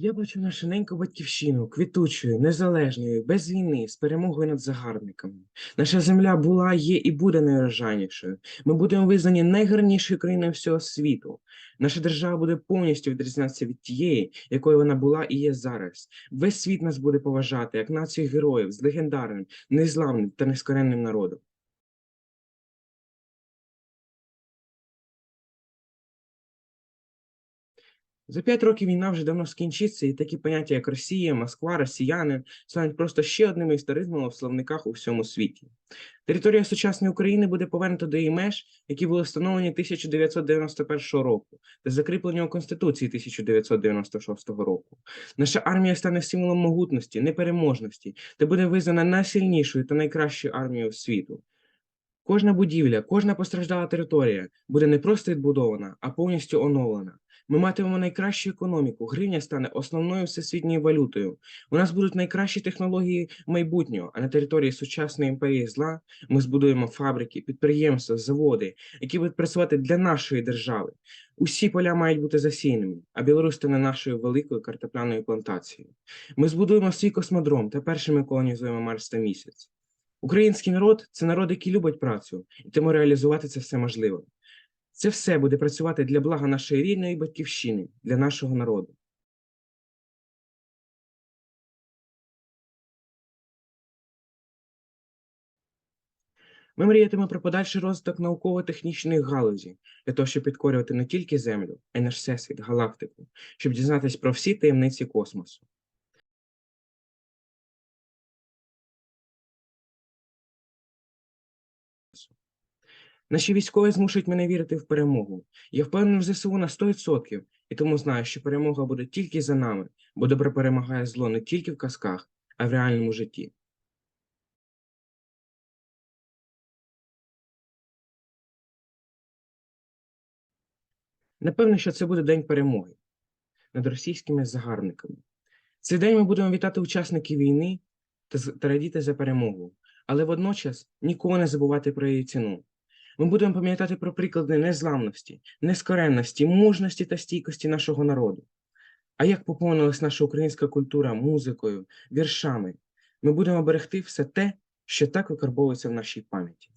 Я бачу нашу неньку батьківщину, квітучою, незалежною, без війни, з перемогою над загарбниками. Наша земля була, є і буде найрожайнішою. Ми будемо визнані найгарнішою країною всього світу. Наша держава буде повністю відрізнятися від тієї, якою вона була і є зараз. Весь світ нас буде поважати як націю героїв з легендарним, незламним та нескоренним народом. За п'ять років війна вже давно скінчиться, і такі поняття, як Росія, Москва, росіяни, стануть просто ще одними історизмами в словниках у всьому світі. Територія сучасної України буде повернута до її меж, які були встановлені 1991 року, та закріплені у Конституції 1996 року. Наша армія стане символом могутності, непереможності та буде визнана найсильнішою та найкращою армією світу. Кожна будівля, кожна постраждала територія буде не просто відбудована, а повністю оновлена. Ми матимемо найкращу економіку. Гривня стане основною всесвітньою валютою. У нас будуть найкращі технології майбутнього, а на території сучасної імперії зла ми збудуємо фабрики, підприємства, заводи, які будуть працювати для нашої держави. Усі поля мають бути засіяними, а Білорусь стане нашою великою картопляною плантацією. Ми збудуємо свій космодром та першими колонізуємо Марс та місяць. Український народ це народ, який любить працю, і тому реалізувати це все можливо. Це все буде працювати для блага нашої рідної батьківщини, для нашого народу. Ми мріятимемо про подальший розвиток науково-технічної галузі для того, щоб підкорювати не тільки Землю, а й наш всесвіт, галактику, щоб дізнатись про всі таємниці космосу. Наші військові змушують мене вірити в перемогу. Я впевнений в ЗСУ на 100%, і тому знаю, що перемога буде тільки за нами, бо добро перемагає зло не тільки в казках, а й в реальному житті. Напевно, що це буде день перемоги над російськими загарбниками. Цей день ми будемо вітати учасників війни та радіти за перемогу, але водночас ніколи не забувати про її ціну. Ми будемо пам'ятати про приклади незламності, нескоренності, мужності та стійкості нашого народу. А як поповнилась наша українська культура музикою, віршами, ми будемо берегти все те, що так викарбовується в нашій пам'яті.